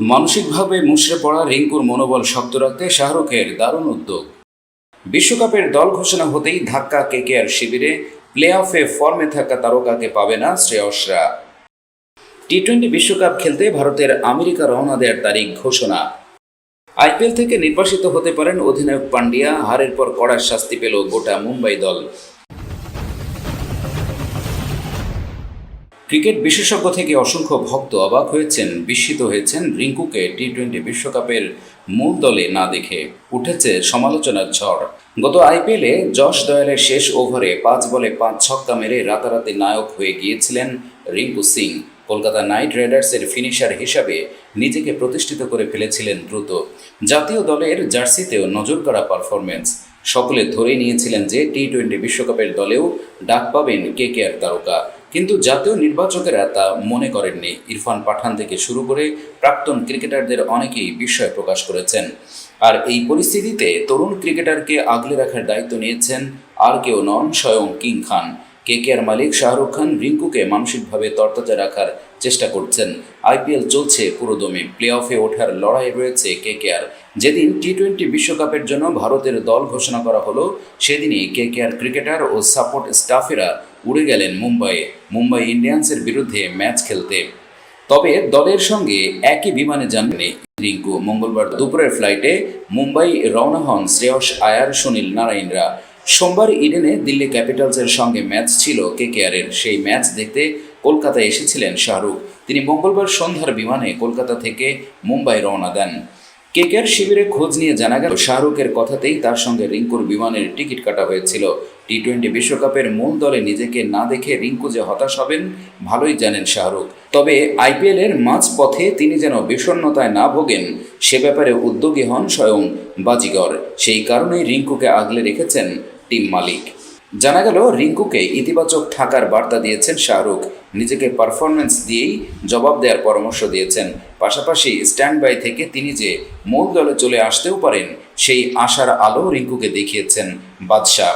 মানসিকভাবে মুষড়ে পড়া রিঙ্কুর মনোবল শক্ত রাখতে শাহরুখের দারুণ উদ্যোগ। বিশ্বকাপের দল ঘোষণা হতেই ধাক্কা কেকেআর শিবিরে প্লে অফে ফর্মে থাকা তারকাকে পাবে না শ্রেয়সরা। টি টোয়েন্টি বিশ্বকাপ খেলতে ভারতের আমেরিকা রওনা দেওয়ার তারিখ ঘোষণা। আইপিএল থেকে নির্বাসিত হতে পারেন অধিনায়ক পান্ডিয়া, হারের পর কড়া শাস্তি পেল গোটা মুম্বাই দল। ক্রিকেট বিশেষজ্ঞ থেকে অসংখ্য ভক্ত অবাক হয়েছেন, বিস্মিত হয়েছেন। রিঙ্কুকে টি টোয়েন্টি বিশ্বকাপের মূল দলে না দেখে উঠেছে সমালোচনার ঝড়। গত আইপিএলে যশ দয়ালের শেষ ওভারে পাঁচ বলে পাঁচ ছক্কা মেরে রাতারাতি নায়ক হয়ে গিয়েছিলেন রিঙ্কু সিং। কলকাতা নাইট রাইডার্সের ফিনিশার হিসাবে নিজেকে প্রতিষ্ঠিত করে ফেলেছিলেন দ্রুত। জাতীয় দলের জার্সিতেও নজর করা পারফরমেন্স সকলে ধরে নিয়েছিলেন যে টি টোয়েন্টি বিশ্বকাপের দলেও ডাক পাবেন কে কে আর তারকা। কিন্তু জাতীয় নির্বাচকেরা তা মনে করেননি। ইরফান পাঠান থেকে শুরু করে প্রাক্তন ক্রিকেটারদের অনেকেই বিস্ময় প্রকাশ করেছেন। আর এই পরিস্থিতিতে তরুণ ক্রিকেটারকে আগলে রাখার দায়িত্ব নিয়েছেন আর কেউ নন স্বয়ং কিং খান। কে কেকেআর মালিক, শাহরুখ খান, রিঙ্কুকে মানসিকভাবে তরতাজা রাখার চেষ্টা করছেন। আইপিএল চলছে পুরোদমে। প্লে অফে ওঠার লড়াই রয়েছে কেকেআর। যেদিন টি টোয়েন্টি বিশ্বকাপের জন্য ভারতের দল ঘোষণা করা হলো, সেদিনই কেকেআর ক্রিকেটার ও সাপোর্ট স্টাফেরা উড়ে গেলেন মুম্বাইয়ে মুম্বাই ইন্ডিয়ান্সের বিরুদ্ধে ম্যাচ খেলতে। তবে দলের সঙ্গে একই বিমানে যাননি রিঙ্কু। মঙ্গলবার দুপুরের ফ্লাইটে মুম্বাই রওনা হন শ্রেয়স আয়ার, সুনীল নারায়ণরা। সোমবার ইডেনে দিল্লি ক্যাপিটালসের সঙ্গে ম্যাচ ছিল কেকেআরের। সেই ম্যাচ দেখতে কলকাতায় এসেছিলেন শাহরুখ। তিনি মঙ্গলবার সন্ধ্যার বিমানে কলকাতা থেকে মুম্বাই রওনা দেন। কেকেআর শিবিরে খোঁজ নিয়ে জানা গেল, শাহরুখের কথাতেই তার সঙ্গে রিঙ্কুর বিমানের টিকিট কাটা হয়েছিল। টি টোয়েন্টি বিশ্বকাপের মূল দলে নিজেকে না দেখে রিঙ্কু যে হতাশ হবেন, ভালোই জানেন শাহরুখ। তবে আইপিএলের মাঝ পথে তিনি যেন বিষণ্ণতায় না ভোগেন, সে ব্যাপারে উদ্যোগী হন স্বয়ং বাজিগর। সেই কারণেই রিঙ্কুকে আগলে রেখেছেন টিম মালিক। জানা গেল, রিঙ্কুকে ইতিবাচক থাকার বার্তা দিয়েছেন শাহরুখ। নিজেকে পারফরমেন্স দিয়েই জবাব দেওয়ার পরামর্শ দিয়েছেন। পাশাপাশি স্ট্যান্ড বাই থেকে তিনি যে মূল দলে চলে আসতেও পারেন, সেই আশার আলো রিঙ্কুকে দেখিয়েছেন বাদশাহ।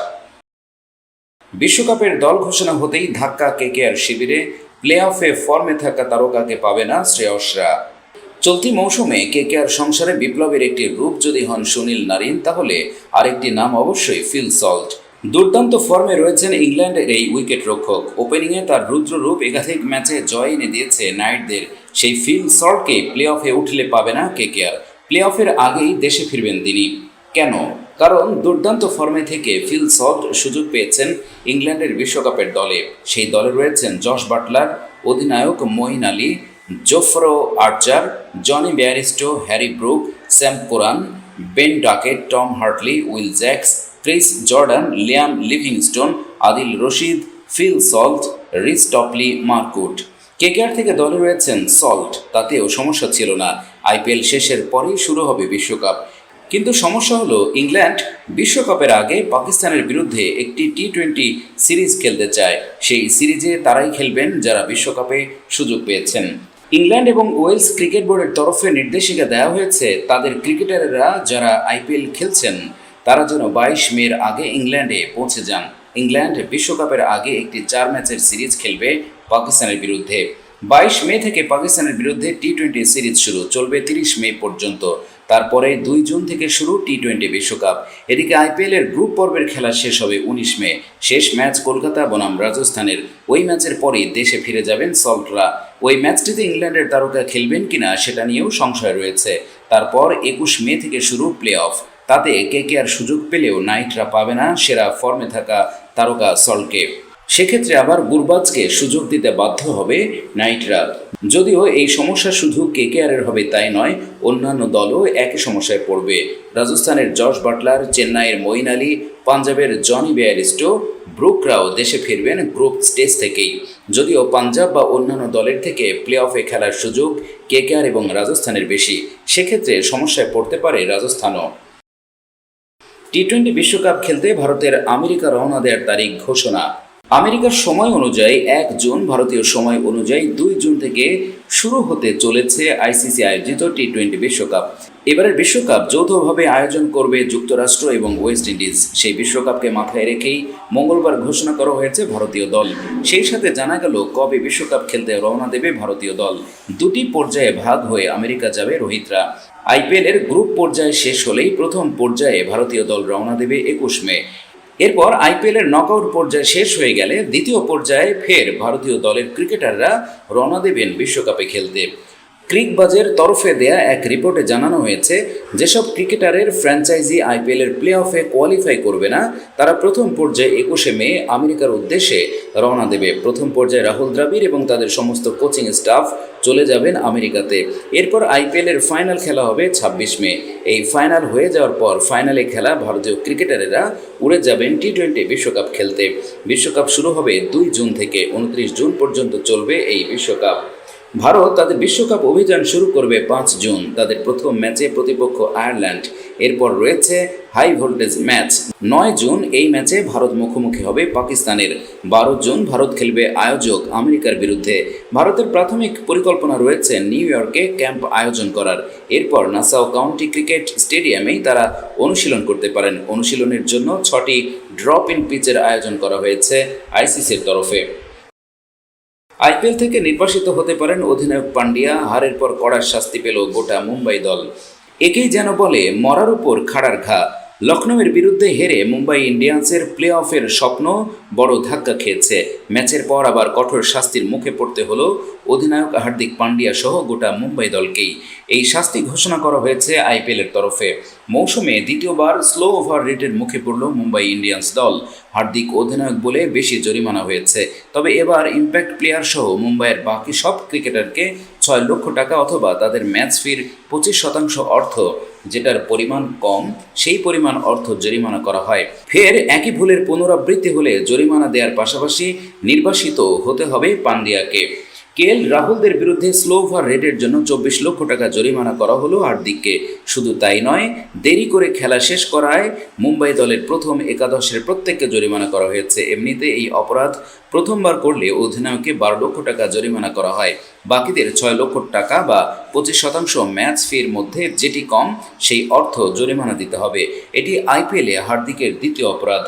বিশ্বকাপের দল ঘোষণা হতেই ধাক্কা কেকেআর শিবিরে প্লে অফে ফর্মে থাকা তারকাকে পাবে না শ্রেয়সরা। চলতি মৌসুমে কেকেআর সংসারে বিপ্লবের একটি রূপ যদি হন সুনীল নারিন, তাহলে আরেকটি নাম অবশ্যই ফিল সল্ট। দুর্দান্ত ফর্মে রয়েছেন ইংল্যান্ডের এই উইকেট রক্ষক। ওপেনিংয়ে তার রুদ্র রূপ একাধিক ম্যাচে জয় এনে দিয়েছে নাইটদের সেই ফিল সল্টকে প্লে অফে উঠলে পাবে না কেকেআর প্লে অফের আগেই দেশে ফিরবেন তিনি। কেন? কারণ দুর্দান্ত ফর্মে থেকে ফিল সল্ট সুযোগ পেয়েছেন ইংল্যান্ডের বিশ্বকাপের দলে। সেই দলে রয়েছেন জশ বাটলার, অধিনায়ক Moeen Ali, Jofra Archer, Jonny Bairstow, Harry Brook, Sam Curran, Ben Duckett, Tom Hartley, Will Jacks Chris Jordan, Liam Livingstone, Adil Rashid, Phil Salt, Reece Topley, Mark Wood. KKR থেকে দলে রয়েছেন salt? তাতেও সমস্যা ছিল না। IPL শেষের পরেই শুরু হবে বিশ্বকাপ। কিন্তু সমস্যা হলো, ইংল্যান্ড বিশ্বকাপের আগে পাকিস্তানের বিরুদ্ধে একটি টি টোয়েন্টি সিরিজ খেলতে চায়। সেই সিরিজে তারাই খেলবেন যারা বিশ্বকাপে সুযোগ পেয়েছেন। ইংল্যান্ড এবং ওয়েলস ক্রিকেট বোর্ডের তরফে নির্দেশিকা দেওয়া হয়েছে তাদের ক্রিকেটাররা যারা আইপিএল খেলছেন। তারা যেন বাইশ মের আগে ইংল্যান্ডে পৌঁছে যান। ইংল্যান্ড বিশ্বকাপের আগে একটি চার ম্যাচের সিরিজ খেলবে পাকিস্তানের বিরুদ্ধে। বাইশ মে থেকে পাকিস্তানের বিরুদ্ধে টি টোয়েন্টি সিরিজ শুরু চলবে তিরিশ মে পর্যন্ত। তারপরে দুই জুন থেকে শুরু টি টোয়েন্টি বিশ্বকাপ। এদিকে আইপিএলের গ্রুপ পর্বের খেলা শেষ হবে উনিশ মে। শেষ ম্যাচ কলকাতা, বনাম রাজস্থানের। ওই ম্যাচের পরেই দেশে ফিরে যাবেন সল্টরা। ওই ম্যাচটিতে ইংল্যান্ডের তারকা খেলবেন কিনা সেটা নিয়েও সংশয় রয়েছে। তারপর একুশ মে থেকে শুরু প্লে অফ তাতে কে কে আর সুযোগ পেলেও নাইটরা পাবে না সেরা ফর্মে থাকা তারকা সল্টকে সেক্ষেত্রে আবার গুরবাজকে সুযোগ দিতে বাধ্য হবে নাইটরা। যদিও এই সমস্যা শুধু কেকেআরের হবে তাই নয়, অন্যান্য দলও একই সমস্যায় পড়বে। রাজস্থানের জশ বাটলার, চেন্নাইয়ের মঈন আলী, পাঞ্জাবের জনি বেয়ারিস্টো, ব্রুকরাও দেশে ফিরবেন গ্রুপ স্টেজ থেকেই। যদিও পাঞ্জাব বা অন্যান্য দলের থেকে প্লে অফে খেলার সুযোগ কেকেআর এবং রাজস্থানের বেশি, সেক্ষেত্রে সমস্যায় পড়তে পারে রাজস্থানও। টি টোয়েন্টি বিশ্বকাপ খেলতে ভারতের আমেরিকা রওনা দেওয়ার তারিখ ঘোষণা। আমেরিকার সময় অনুযায়ী এক জুন, ভারতীয় সময় অনুযায়ী দুই জুন থেকে শুরু হতে চলেছে আইসিসি আয়োজিত টি টোয়েন্টি বিশ্বকাপ। এবারের বিশ্বকাপ যৌথভাবে আয়োজন করবে যুক্তরাষ্ট্র এবং ওয়েস্ট ইন্ডিজ। সেই বিশ্বকাপকে মাথায় রেখেই মঙ্গলবার ঘোষণা করা হয়েছে ভারতীয় দল। সেই সাথে জানা গেল কবে বিশ্বকাপ খেলতে রওনা দেবে ভারতীয় দল। দুটি পর্যায়ে ভাগ হয়ে আমেরিকা যাবে রোহিতরা। আইপিএলের গ্রুপ পর্যায়ে শেষ হলেই প্রথম পর্যায়ে ভারতীয় দল রওনা দেবে একুশ মে। এরপর আইপিএলের নকআউট পর্যায়ে শেষ হয়ে গেলে দ্বিতীয় পর্যায়ে ফের ভারতীয় দলের ক্রিকেটাররা রওনা দেবেন বিশ্বকাপে খেলতে। ক্রিকবাজের তরফে দেয়া এক রিপোর্টে জানানো হয়েছে, যেসব ক্রিকেটারের ফ্র্যাঞ্চাইজি আইপিএলের প্লে অফে কোয়ালিফাই করবে না, তারা প্রথম পর্যায়ে একুশে মে আমেরিকার উদ্দেশ্যে রওনা দেবে। প্রথম পর্যায়ে রাহুল দ্রাবিড় এবং তাদের সমস্ত কোচিং স্টাফ চলে যাবেন আমেরিকাতে। এরপর আইপিএলের ফাইনাল খেলা হবে ছাব্বিশ মে। এই ফাইনাল হয়ে যাওয়ার পর ফাইনালে খেলা ভারতীয় ক্রিকেটারেরা উড়ে যাবেন টি টোয়েন্টি বিশ্বকাপ খেলতে। বিশ্বকাপ শুরু হবে দুই জুন থেকে, উনত্রিশ জুন পর্যন্ত চলবে এই বিশ্বকাপ। ভারত তাদের বিশ্বকাপ অভিযান শুরু করবে পাঁচ জুন। তাদের প্রথম ম্যাচে প্রতিপক্ষ আয়ারল্যান্ড। এরপর রয়েছে হাই ভোল্টেজ ম্যাচ। নয় জুন এই ম্যাচে ভারত মুখোমুখি হবে পাকিস্তানের। বারো জুন ভারত খেলবে আয়োজক আমেরিকার বিরুদ্ধে। ভারতের প্রাথমিক পরিকল্পনা রয়েছে নিউ ইয়র্কে ক্যাম্প আয়োজন করার। এরপর নাসাও কাউন্টি ক্রিকেট স্টেডিয়ামেই তারা অনুশীলন করতে পারেন। অনুশীলনের জন্য ছটি ড্রপ ইন পিচের আয়োজন করা হয়েছে আইসিসির তরফে। আইপিএল থেকে নির্বাসিত হতে পারেন অধিনায়ক পান্ডিয়া হারের পর কড়ার শাস্তি পেল গোটা মুম্বাই দল। একেই যেন বলে, মরার উপর খাড়ার ঘা। লখনৌয়ের বিরুদ্ধে হেরে মুম্বাই ইন্ডিয়ান্সের প্লে অফের স্বপ্ন বড় ধাক্কা খেয়েছে। ম্যাচের পর আবার কঠোর শাস্তির মুখে পড়তে হলো অধিনায়ক হার্দিক পান্ডিয়া সহ গোটা মুম্বাই দলকেই। এই শাস্তি ঘোষণা করা হয়েছে আইপিএলের তরফে। মৌসুমে দ্বিতীয়বার স্লো ওভার রেটের মুখে পড়ল মুম্বাই ইন্ডিয়ান্স দল। হার্দিক অধিনায়ক বলে বেশি জরিমানা হয়েছে। তবে এবার ইম্প্যাক্ট প্লেয়ার সহ মুম্বাইয়ের বাকি সব ক্রিকেটারকে ছয় লক্ষ টাকা অথবা তাদের ম্যাচ ফির পঁচিশ শতাংশ অর্থ যেটার পরিমাণ কম, সেই পরিমাণ অর্থ জরিমানা করা হয়। ফের একই ভুলের পুনরাবৃত্তি হলে জরিমানা দেওয়ার পাশাপাশি নির্বাসিত হতে হবে পান্ডিয়াকে। কেএল রাহুলদের বিরুদ্ধে স্লো ওভার রেটের জন্য চব্বিশ লক্ষ টাকা জরিমানা করা হলো হার্দিককে। শুধু তাই নয়, দেরি করে খেলা শেষ করায় মুম্বাই দলের প্রথম একাদশের প্রত্যেককে জরিমানা করা হয়েছে। এমনিতে এই অপরাধ প্রথমবার করলে অধিনায়ককে বারো লক্ষ টাকা জরিমানা করা হয়। বাকিদের ছয় লক্ষ টাকা বা পঁচিশ শতাংশ ম্যাচ ফির মধ্যে যেটি কম, সেই অর্থ জরিমানা দিতে হবে। এটি আইপিএলে হার্দিকের দ্বিতীয় অপরাধ।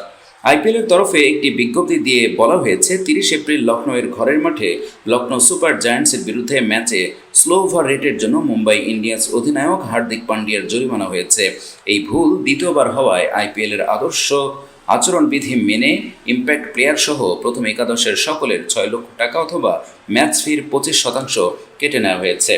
আইপিএলের তরফে একটি বিজ্ঞপ্তি দিয়ে বলা হয়েছে, তিরিশ এপ্রিল লখনৌয়ের ঘরের মাঠে লখনৌ সুপার জায়ান্টসের বিরুদ্ধে ম্যাচে স্লো ওভার রেটের জন্য মুম্বাই ইন্ডিয়ান্স অধিনায়ক হার্দিক পান্ডিয়ার জরিমানা হয়েছে। এই ভুল দ্বিতীয়বার হওয়ায় আইপিএলের আদর্শ আচরণবিধি মেনে ইম্প্যাক্ট প্লেয়ার সহ প্রথম একাদশের সকলের ছয় লক্ষ টাকা অথবা ম্যাচ ফির পঁচিশ শতাংশ কেটে নেওয়া হয়েছে।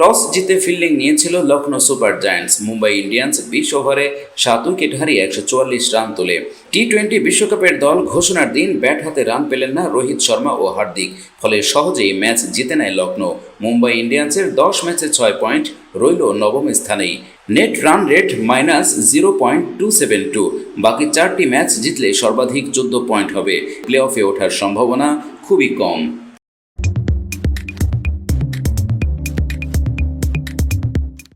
টস জিতে ফিল্ডিং নিয়েছিল Lucknow Super Giants. Mumbai Indians বিশ ওভারে সাত উইকেট হারিয়ে একশো চুয়াল্লিশ রান তোলে। টি টোয়েন্টি বিশ্বকাপের দল ঘোষণার দিন ব্যাট হাতে রান পেলেন না রোহিত শর্মা ও হার্দিক, ফলে সহজেই ম্যাচ জিতে নেয় লখনৌ মুম্বাই ইন্ডিয়ান্সের দশ ম্যাচে ছয় পয়েন্ট, রইল নবম স্থানেই। Net run rate minus zero point two seven two. বাকি চারটি ম্যাচ জিতলে সর্বাধিক চোদ্দ পয়েন্ট হবে। প্লে অফে ওঠার সম্ভাবনা খুবই কম।